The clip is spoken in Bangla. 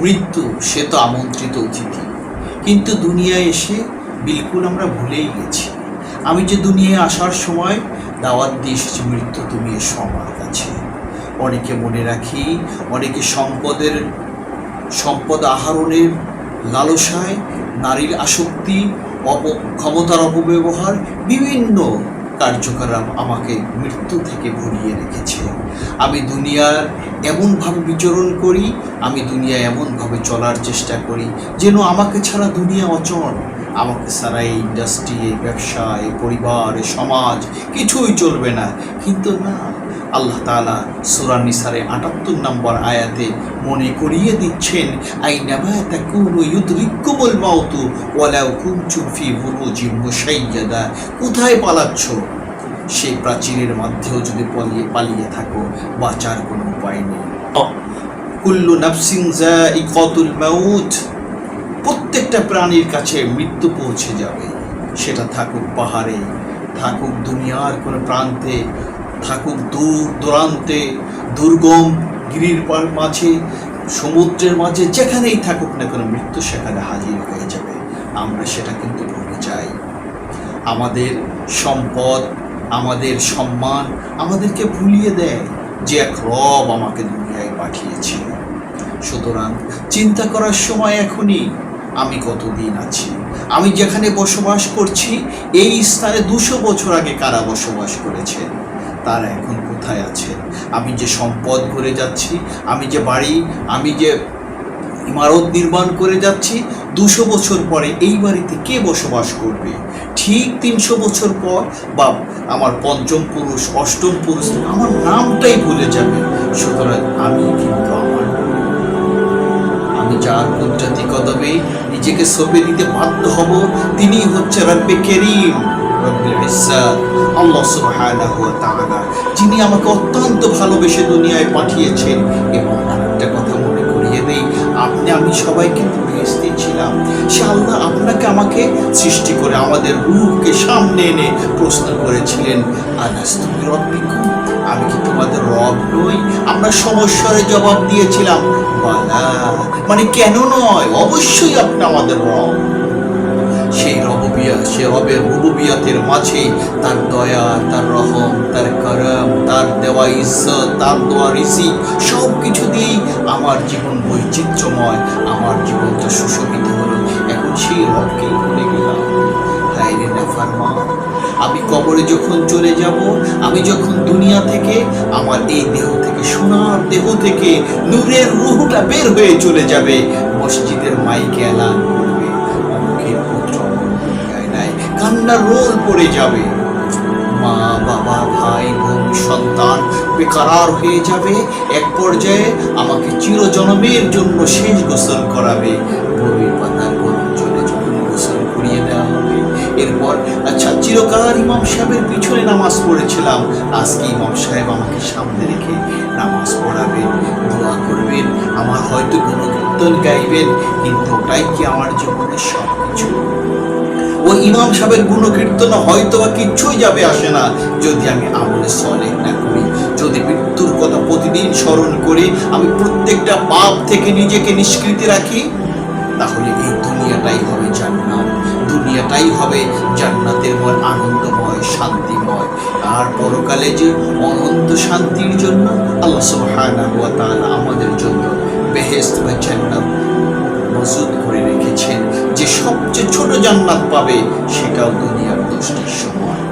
মৃত্যু, সে তো আমন্ত্রিত অতিথি। কিন্তু দুনিয়ায় এসে বিলকুল আমরা ভুলেই গেছি। আমি যে দুনিয়ায় আসার সময় দাওয়াত দিয়ে এসেছি, মৃত্যু তুমি এসো আমার কাছে। অনেকে মনে রাখি, অনেকে সম্পদের, সম্পদ আহরণের লালসায় নারীর আসক্তি, অপ, ক্ষমতার অপব্যবহার, বিভিন্ন কার্যকলাপ আমাকে মৃত্যু থেকে ভরিয়ে রেখেছে। আমি দুনিয়ার এমনভাবে বিচরণ করি, আমি দুনিয়া এমনভাবে চলার চেষ্টা করি যেন আমাকে ছাড়া দুনিয়া অচল। আমাকে ছাড়া এই ইন্ডাস্ট্রি এই ব্যবসা, এই পরিবার, এই সমাজ কিছুই চলবে না। কিন্তু না, আল্লাহ তালা সুরা নিসারে আটাত্তর নম্বর আয়াতে মনে করিয়ে দিচ্ছেন আই আইনামা তাকুনু ইউদরিকুমুল মাউতু ওয়ালাউ কুনতুম ফি বুরুজিন মুশাইয়াদা। কোথায় পালাচ্ছ? সেই প্রাচীরের মধ্যেও যদি পালিয়ে পালিয়ে থাকো বাঁচার কোনো উপায় নেই। কুল্লু নাফসিং মাউত প্রত্যেকটা প্রাণীর কাছে মৃত্যু পৌঁছে যাবে। সেটা থাকুক পাহাড়ে থাকুক দুনিয়ার কোনো প্রান্তে থাকুক দূর দূরান্তে দুর্গম গিরির পার মাঝে সমুদ্রের মাঝে যেখানেই থাকুক না কোনো মৃত্যু সেখানে হাজির হয়ে যাবে। আমরা সেটা কিন্তু ভুলে যাই। আমাদের সম্পদ আমাদের সম্মান আমাদেরকে ভুলিয়ে দেয় যে এক রব আমাকে দুনিয়ায় পাঠিয়েছে সুতরাং চিন্তা করার সময় এখনই আমি কতদিন আছি? আমি যেখানে বসবাস করছি, এই স্থানে দুশো বছর আগে কারা বসবাস করেছেন তারা এখন কোথায় আছে? আমি যে সম্পদ করে যাচ্ছি, আমি যে বাড়ি, আমি যে ইমারত নির্মাণ করে যাচ্ছি দুশো বছর পরে এই বাড়িতে কে বসবাস করবে? ঠিক তিনশো বছর পর বা আমার পঞ্চম পুরুষ, অষ্টম পুরুষ, আমার নামটাই ভুলে যাবে। সুতরাং আমি কিন্তু আমার আমি যার কুদরতি কদমে নিজেকে সঁপে দিতে বাধ্য হব তিনি হচ্ছে রব্বে কেরিম যিনি আমাকে অত্যন্ত ভালোবেসে দুনিয়ায় পাঠিয়েছেন। এবং একটা কথা দেই আপনি, আমি সবাই কিন্তু বেহেশতে ছিলাম। সে আল্লাহ আপনাকে আমাকে সৃষ্টি করে, আমাদের রূপকে সামনে এনে প্রশ্ন করেছিলেন। আনাস, তুমি রব্বিকুম আমি কি তোমাদের রব নই? আমরা সমস্যারে জবাব দিয়েছিলাম, বালা মানে কেন নয়? অবশ্যই আপনি আমাদের রব। সেই রববিয়া সে রবের রুবুবিয়াতের মাঝে তার দয়া, তার রহম, তার করম, তার দেওয়া ইজ্জত, তার দেওয়া ঋষি সব কিছু দিয়েই আমার জীবন বৈচিত্র্যময়, আমার জীবনটা সুশোভিত হলো। এখন সেই রবকেই ভুলে গেলাম। হায় আমি কবরে যখন চলে যাব, আমি যখন দুনিয়া থেকে, আমার এই দেহ থেকে, সোনার দেহ থেকে, নূরের রুহটা বের হয়ে চলে যাবে। মসজিদের মাইকে এলান। কান্নার রোল পড়ে যাবে। মা, বাবা, ভাই, বোন, সন্তান বেকারার হয়ে যাবে। এক পর্যায়ে আমাকে চিরজনমের জন্য শেষ গোসল করাবে। বইয়ের পাতার গরম যখন গোসল করিয়ে দেওয়া হবে, এরপর আচ্ছা চিরকাল ইমাম সাহেবের পিছনে নামাজ পড়েছিলাম। আজকে ইমাম সাহেব আমাকে সামনে রেখে নামাজ পড়াবেন, দোয়া করবেন, আমার হয়তো কোনো কীর্তন গাইবেন, কিন্তু ওটাই কি আমার জীবনের সব কিছু ও ইমাম সাহেবের গুণ কীর্তন হয়তো বা কিচ্ছুই যাবে আসে না। যদি আমি আমলে সলেহ না করি, যদি মৃত্যুর কথা প্রতিদিন স্মরণ করে, আমি প্রত্যেকটা পাপ থেকে নিজেকে নিষ্কৃতি রাখি, তাহলে এই দুনিয়াটাই হবে জান্নাত। দুনিয়াটাই হবে জান্নাতের ময় আনন্দময়, শান্তিময়। আর পরকালে যে অনন্ত শান্তির জন্য আল্লাহ সুবহানাহু ওয়া তাআলা আমাদের জন্য বেহেশত বা জান্নাত জান্নাত পাবে সেটাও দুনিয়ার দোষটার সময়।